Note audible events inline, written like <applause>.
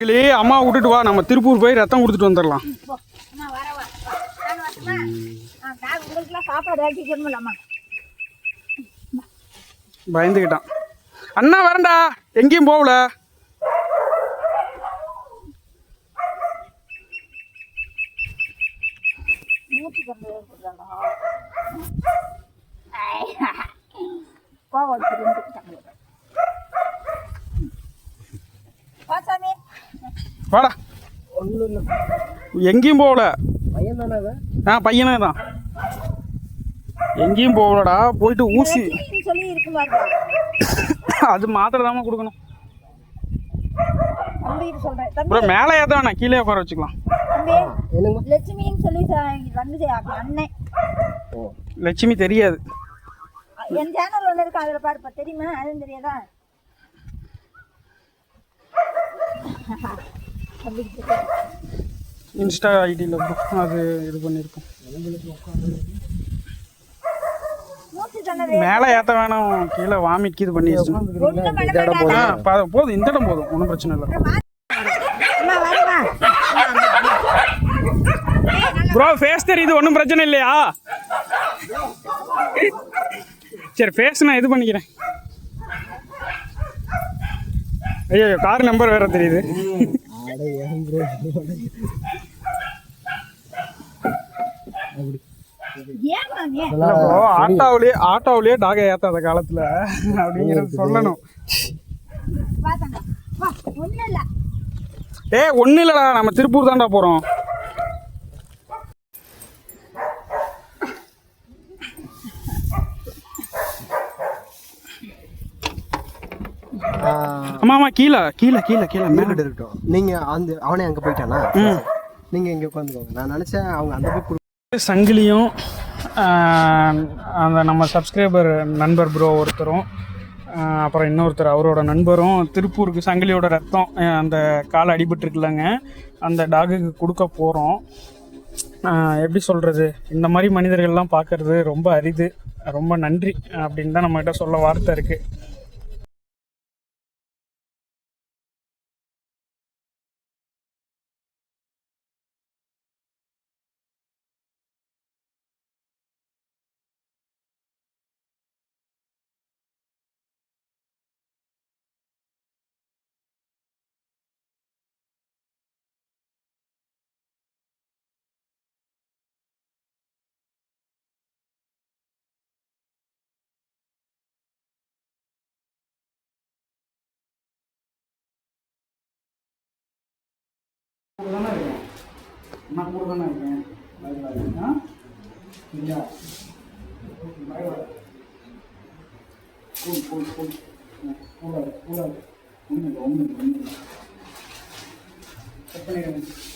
கிளி அம்மா விட்டுட்டு வா. நம்ம திருப்பூர் போய் ரத்தம் கொடுத்துட்டு வந்துடலாம். பயந்துக்கிட்டான். அண்ணா வரேன்டா. எங்கேயும் போகல. <laughs> கோவம் வாடா. எங்கேயும் போகல. பையன் தானே அவன் ஆ பையனே தான். எங்கேயும் போகலடா. போயிட்டு ஊசி. சொல்லி இருக்கு அது மாத்திரை தாம கொடுக்கணும். தம்பிட்டு சொல்றேன் தம்பி அப்புறம் மேலே ஏற்ற கீழே உட்கார வச்சுக்கலாம். தம்பி லட்சுமின்னு சொல்லி ச- வந்து அண்ணன் ஓ லட்சுமி தெரியாது. என் சேனல் ஒன்று இருக்கு அதில் பாருப்பா தெரியுமா அதுவும் தெரியாதா இன்ஸ்டா ஐடியில் அது இது பண்ணியிருக்கோம் மேலே ஏற்ற வேணாம். கீழே வாமிட் இது பண்ண மாட்டாங்க. ஆ பா- போதும். இந்த இடம் போதும். ஒன்றும் பிரச்சனை இல்லை. ப்ரோ ஃபேஸ் தெரியுது. ஒன்றும் பிரச்சனை இல்லையா? சரி ஃபேஸ் நான் இது பண்ணிக்கிறேன். ஐயோ கார் நம்பர் வேற தெரியுது. ஏன்? ப்ரோ ப்ரோ ஆட்டோவிலேயே ஆட்டோவிலேயே டாகை ஏத்தாத காலத்துல அப்படிங்கிறது சொல்லணும். ஏய் ஒன்றும் இல்லைடா நம்ம திருப்பூர் தான்டா போகிறோம் ஆமா ஆமா கீழே கீழே கீழே கீழே மேலே. இருக்கட்டும். நீங்க அந்த அவனே அங்க போயிட்டானா? நீங்க இங்க உட்காந்துக்கோங்க. நான் நினைச்சேன் அவங்க அந்த குடு- சங்கிலியும் அந்த நம்ம சப்ஸ்கிரைபர் நண்பர் ப்ரோ ஒருத்தரும் அப்புறம் இன்னொருத்தர் அவரோட நண்பரும் திருப்பூருக்கு சங்கிலியோட ரத்தம் அந்த கால் அடிபட்டுருக்குல்லங்க. அந்த டாகுக்கு கொடுக்க போகிறோம் எப்படி சொல்கிறது இந்த மாதிரி மனிதர்கள்லாம் பார்க்கறது ரொம்ப அரிது. ரொம்ப நன்றி அப்படின்னு தான் நம்மகிட்ட சொல்ல வார்த்தை இருக்குது தானே இருக்கேன். நான் கூட தானே இருக்கேன் பயப்படாதீங்க. ஆ? சரியா பயப்படாத. கூல் கூல் கூல் கூடாது கூடாது. ஒன்றும் இல்லை ஒன்றும் இல்லை ஒன்றும் இல்லை கட் பண்ணிடுங்க.